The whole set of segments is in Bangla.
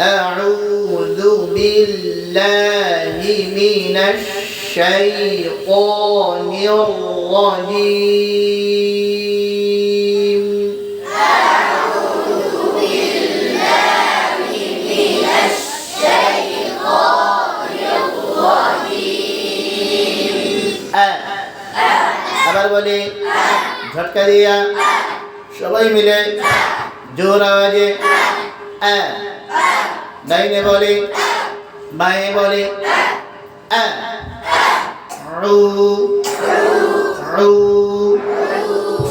أعوذ بالله من الشيطان الرجيم আ। আবার বলি ঝটকা দিয়া সবাই মিলে জোর আওয়াজে আ। ডাইনে বলি বাঁয়ে বলি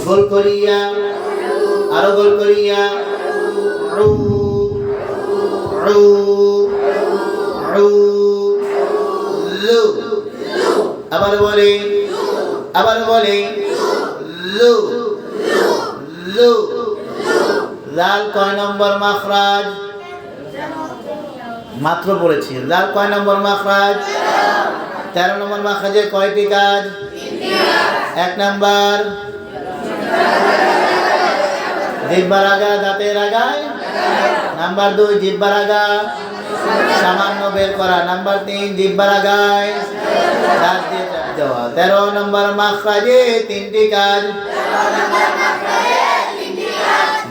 গোল করিয়া আরও গোল করিয়া রু রু রু লু আবার বলি আবার বলি লু লু লাল কয় নম্বর মাখরাজ মাত্র পড়েছি লাল কয় নম্বর মাখরাজ? তেরো নম্বর মাখরাজের কয়টি কাজ? এক নম্বর, জিব্বার আগা দাঁতের আগায়। নাম্বার দুই, জিব্বার আগা সামান্য বের করা। নাম্বার তিন, জিব্বার আগায় দাঁত দিয়ে চাপ দেওয়া। তেরো নম্বর মাখরাজে তিনটি কাজ।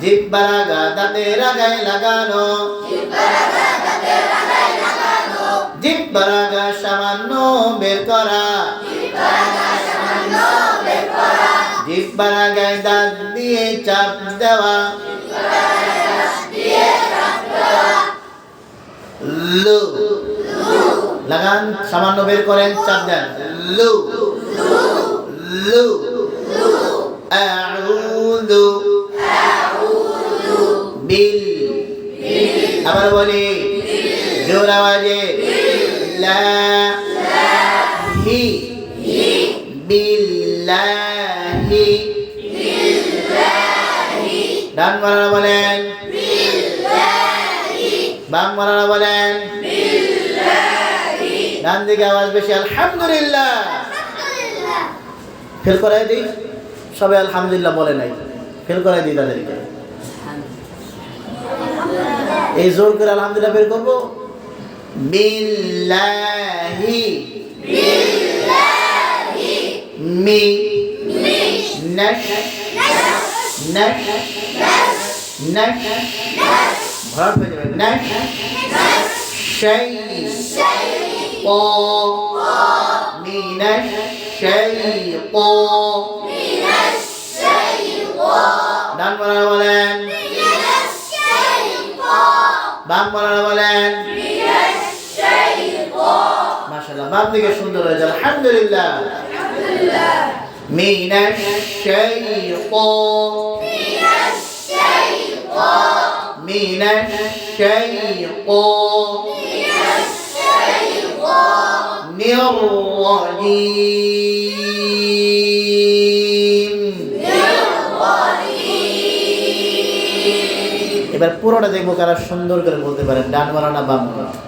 জিব্বার আগা দাঁতের আগায় লাগানো। জিব্বার আগা সামান্য বের করা। জিব্বার আগায় দাঁত দিয়ে চাপ দেওয়া। লু। লাগান, সামান্য বের করেন, চাপ দেন। লু। লু। আউযু। বিল। আবার বলি, জোর আওয়াজে। লা হি বিল্লাহি ডান মারানা বলেন বাম মারানা বলেন ডান দিকে আওয়াজ বেশি আলহামদুলিল্লাহ। ফেল করাই দিই? সবাই আলহামদুলিল্লাহ বলে নাই। ফেল করাই দিই তাদেরকে। এই জোর করে আলহামদুলিল্লাহ বের করব? বিল্লাহি বিল্লাহি মি মি নশ নশ নশ নশ ভাব হয়ে মি নশ শাই পা মিনাশ শাইতান। মিনাশ শাইতান ডান বলা বলেন মিনাশ শাইতান বাম বলা বলেন। মিনাশ বাম দিকে সুন্দর হয়েছে আলহামদুলিল্লাহ من الشيطان من الشيطان الرجيم এবার পুরোটা দেখবো কারা সুন্দর করে বলতে পারেন ডান মারা না বাম মারা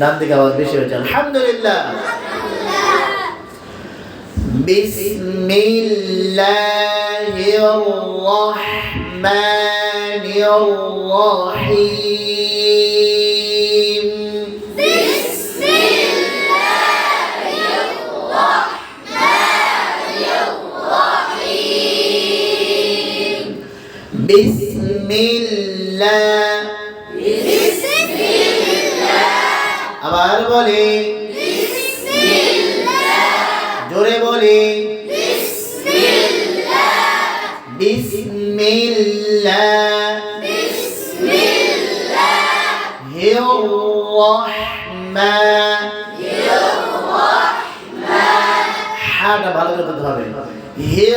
ডান দিকে আওয়াজ বেশি হয়েছে আলহামদুলিল্লাহ بسم الله الرحمن الرحيم الله আবার বলি জোরে বলি বিসমিল্লাহ الرحمن হাটা ভালো করে ধরতে হবে হির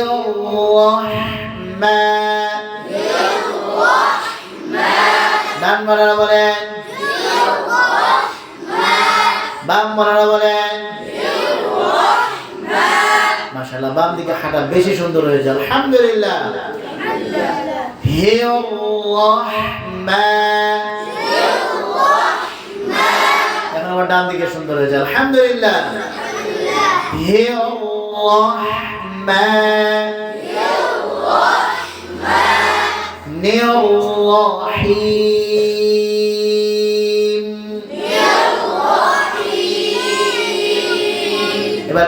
রহমান মারারা বলেন। বাম মারারা বলেন। মাশাআল্লাহ, বাম দিকে হাঁটা বেশি সুন্দর হয়েছে আলহামদুলিল্লাহ। হির রহমান এখন আবার ডান দিকে সুন্দর হয়েছে আলহামদুলিল্লাহ। হির রহমান নিরহিম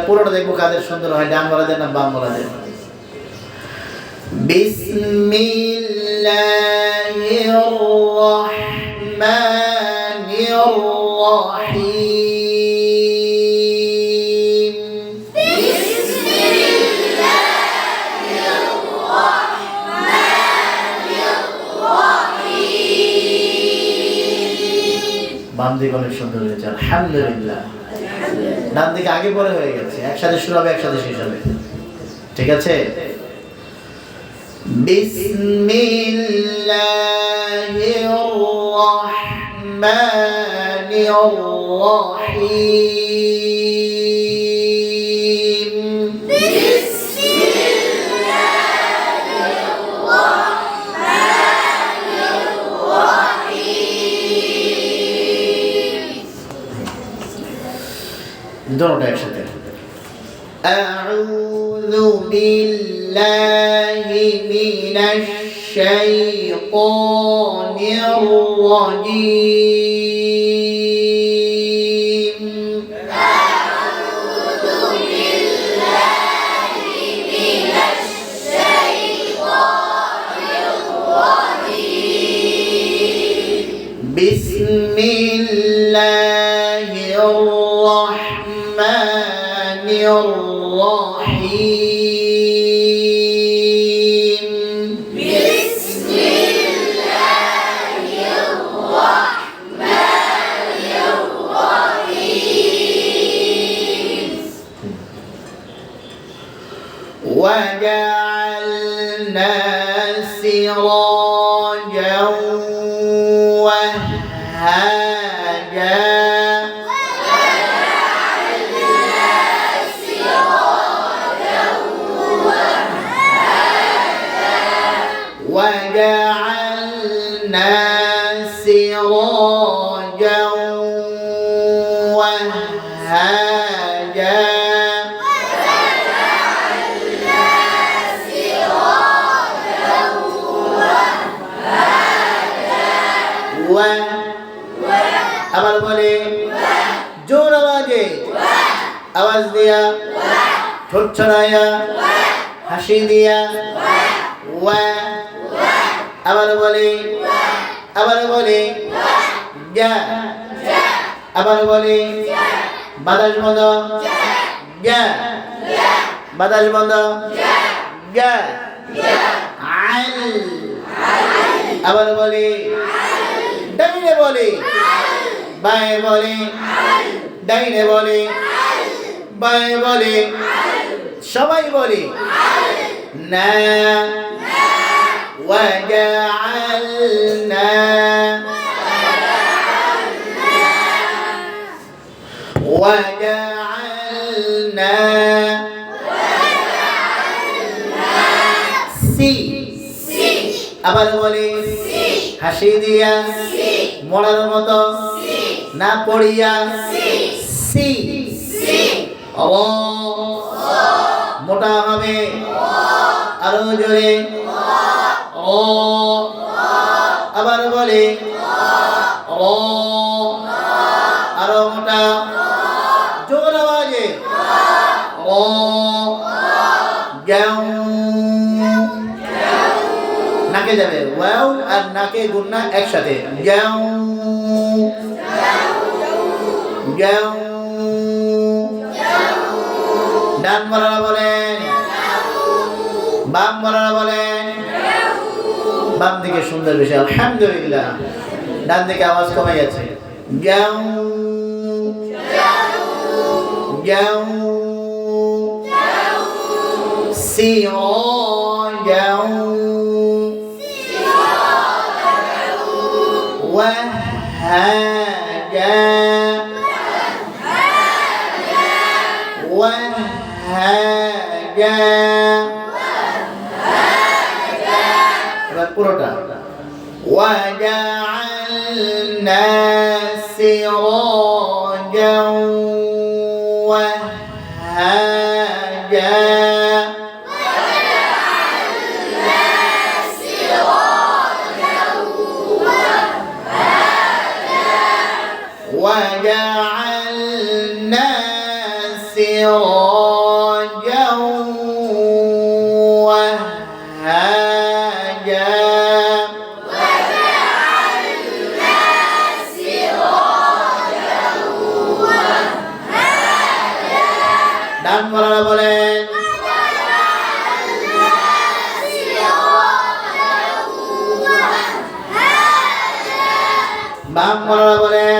পুরোটা দেখব কাদের সুন্দর হয়, ডান বলাদের না বাম বলাদের বিসমিল্লাহির রহমানির রহিম। অনেক সুন্দর হয়েছে, আলহামদুলিল্লাহ। ডান দিকে আগে পরে হয়ে গেছে। একসাথে শুরু হবে, একসাথে শেষ হবে। ঠিক আছে? বিসমিল্লাহির রহমানির রহিম। দুটোটা একসাথে أعوذ بالله من الشيطان الرجيم بسم الله الرحمن الرحيم আবার বলে জোর আওয়াজে আওয়াজ দিয়া ঠোঁট ছড়াইয়া হাসি দিয়া ওয়া আবার বলে আবার বলে যা আবার বলে বাতাস বন্ধ যা বাতাস বন্ধ যা আল আবার বলে ডাইনে বলে বায়ে বলে ডাইনে বলে বায়ে বলে সবাই বলে না وجعلنا وجعلنا সি আবার বলে হাসি দিয়া মরার মতো না পড়িয়া সি অ মোটা হবে আরো জোরে ও আবার বলে ও নাকে যাবে। ওয়াও আর নাকে গুন্না একসাথে। ডান মারারা বলেন। বাম মারারা বলেন। বাম দিকে সুন্দর বেশি। আলহামদুলিল্লাহ। ডান দিকে আওয়াজ কমে গেছে গ্যাউ গ্যাউ سراجا وهاجا وهاجا এবার পুরোটা وجعلنا سراجا বাম মনোরা বলেন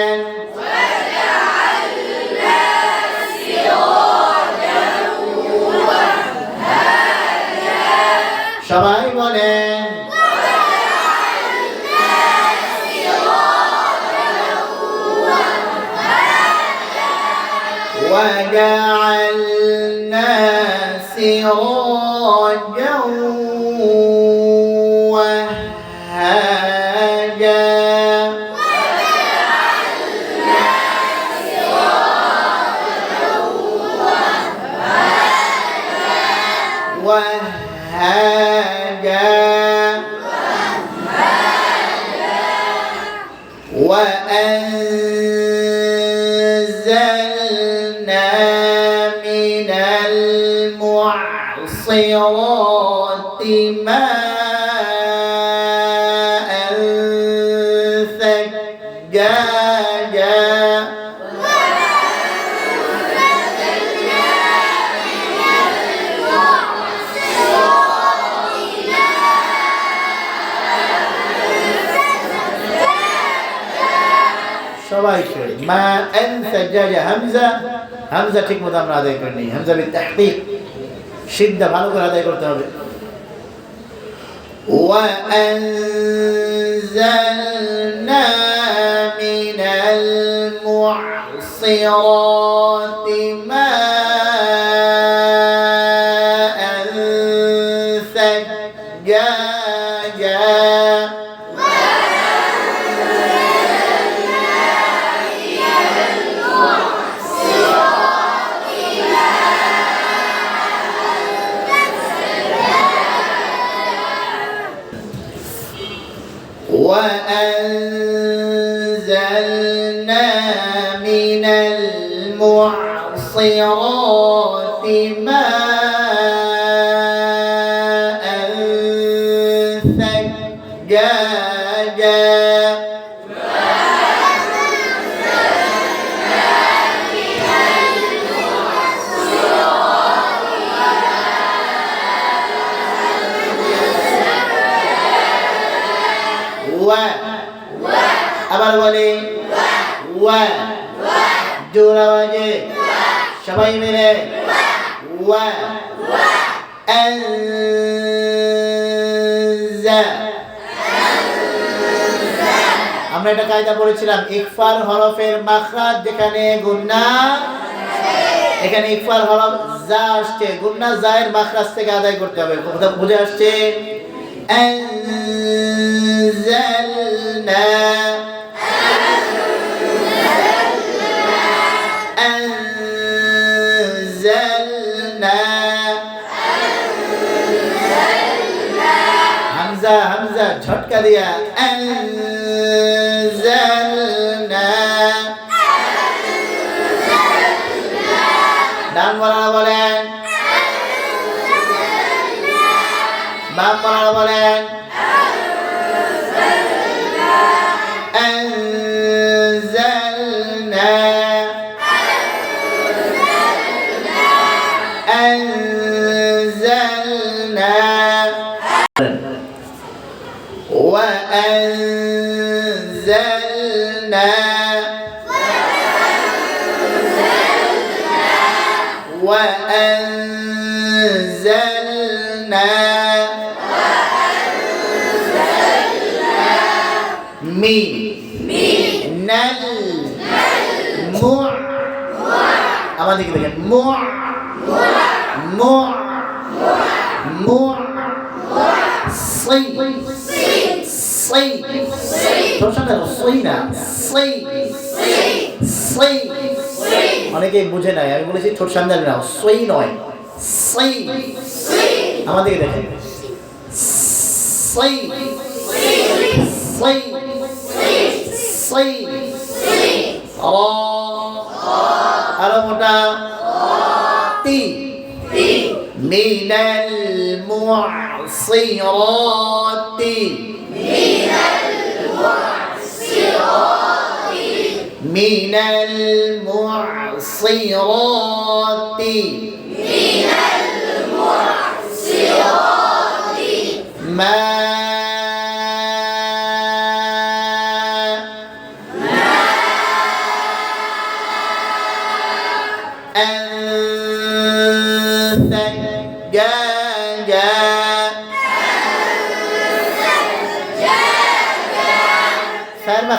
المعصرات ماء ثجاجا সবাইকে মা আন সাজ্জাজা হামজা হামজা ঠিক মতো আমরা আদায় করিনি হামজা বিল তাহqiq সিদ্ধা ভালো করে আদায় করতে হবে وأنزلنا من المعصرات ماء আবার বলি ওয়া জোর আওয়াজে সবাই মিলে ওয়া আমরা এটা কায়দা পড়েছিলাম ইকফার হরফের মাখরাজ যেখানে গুন্না এখানে ইকফার হরফ যা আসছে গুন্না জায়ের মাখরাজ থেকে আদায় করতে হবে। বুঝে আসছে? ঝটকা দিয়া. ডান বলারা বলেন। বাম বলারা বলেন। মিনাল মু আমার দেখেন অনেকে বুঝে নাই, আমি বলেছি ছোট সামনে নাও সই নয়, সই আমাদেরকে দেখেন, সই সই الصين صين را ألمنا تي. من المعصرات. من المعصرات. من المعصرات. من المعصرات. ما فعل ما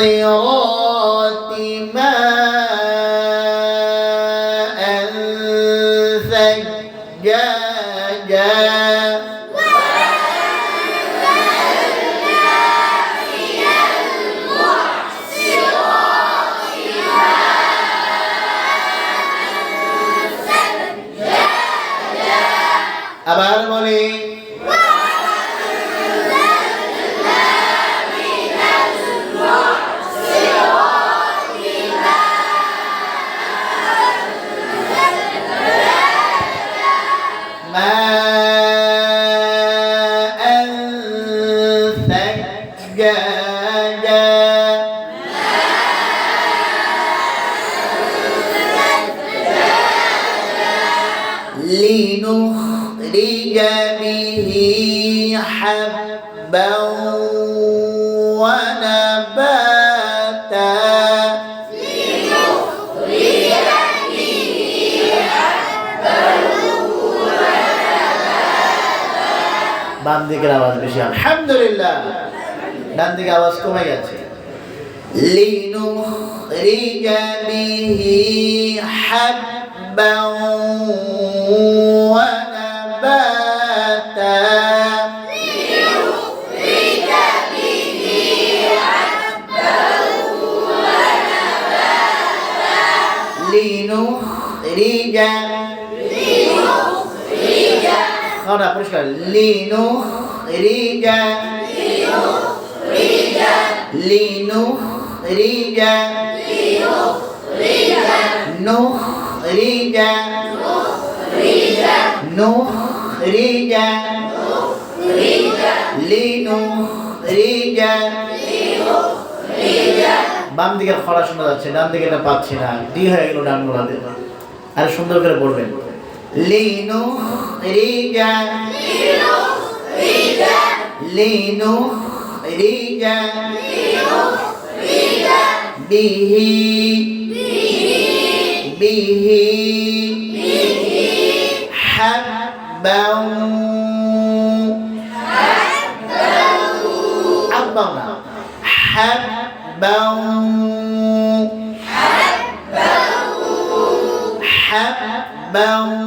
المعصرات দিকের আওয়াজ বেশি আলহামদুলিল্লাহ ডান দিকে আওয়াজ কমে গেছে لنخرج به حبا ونباتا لنخرج خلاص পরিষ্কার لنخرج لنخرج نخرج نخرج لنخرج বাম দিকের খরা শোনা যাচ্ছে ডান দিকে এটা পাচ্ছি না ডি হয়ে গেল ডান গোলাতে আর সুন্দর করে বলবেন لنخرج لنخرج به به حبا حبا حبا حبا ডান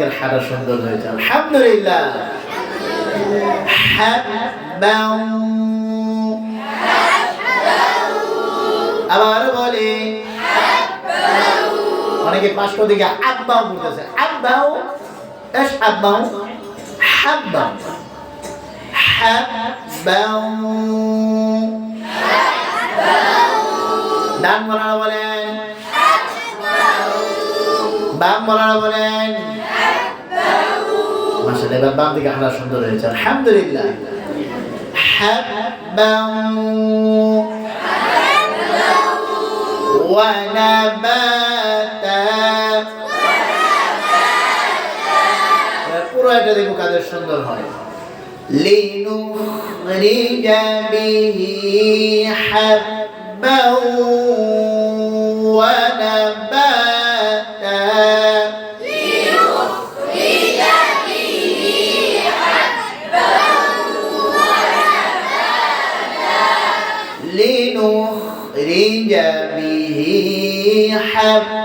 দিকের হাঁটা সুন্দর হয়েছে, আলহামদুলিল্লাহ। আবার বলে অনেকে করে দিকে আব্বাও বলতেছে। আব্বাও এস আব্বাও হাব্বাও ডান বলেন, বাম বলেন মাসাল্লাহ এবার বাম দিকে হাঁটা সুন্দর হয়েছে আলহামদুলিল্লাহ حبا ونباتا পুরো এটা দেখবো কাদের সুন্দর হয় لنخرج به حبا ونباتا رجبه حبا.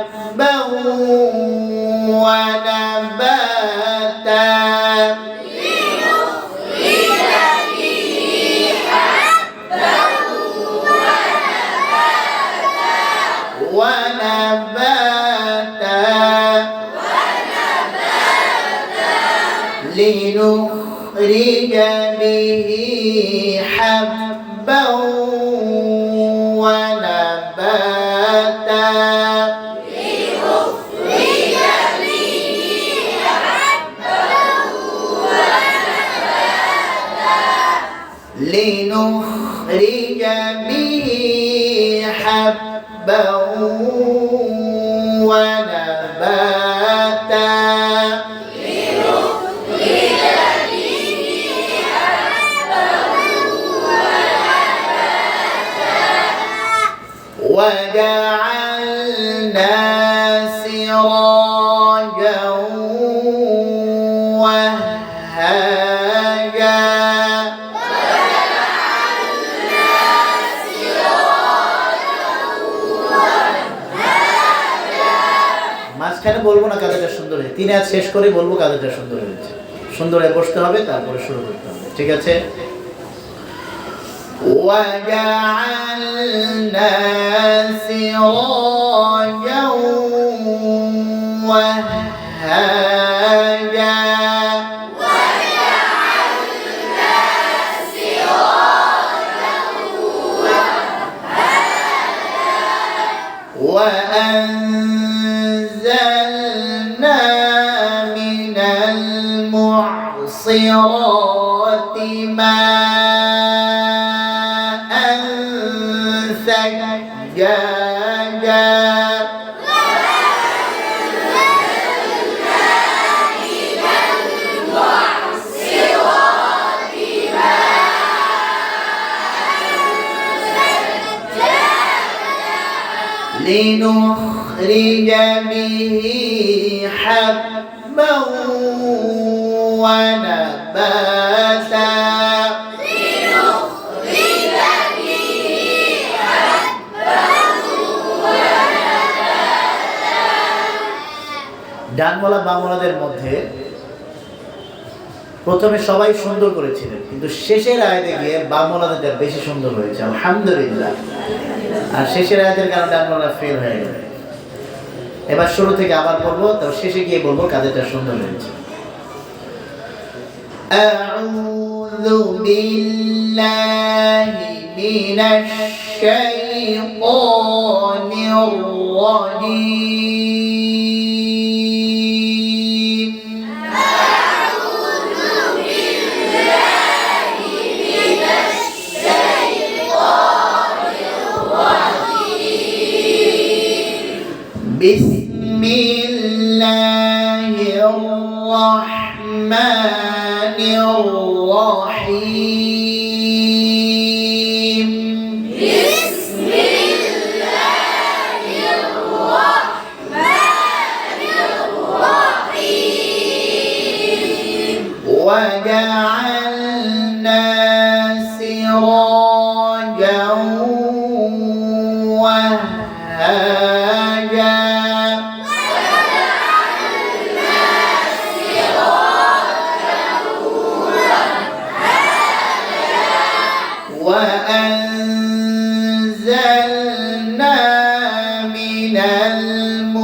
حبا তিন হাত শেষ করে বলবো কাজটা সুন্দর হয়েছে সুন্দর হয়ে বসতে হবে তারপরে শুরু করতে হবে ঠিক আছে وجعلنا سراجا وهاجا لنخرج به حبا ونباتا ডানওয়ালা বামওয়ালাদের মধ্যে প্রথমে সবাই সুন্দর করেছিলেন কিন্তু শেষের আয়াতে গিয়ে বামওয়ালাদের বেশি সুন্দর হয়েছে আলহামদুলিল্লাহ আর শেষের আয়াতের কারণে ডানওয়ালা ফেল হয়ে গেল এবার শুরু থেকে আবার পড়বো তো শেষে গিয়ে বলবো কাজেরটা সুন্দর হয়েছে أعوذ بالله من الشيطان الرجيم نزلنا من المعصرات.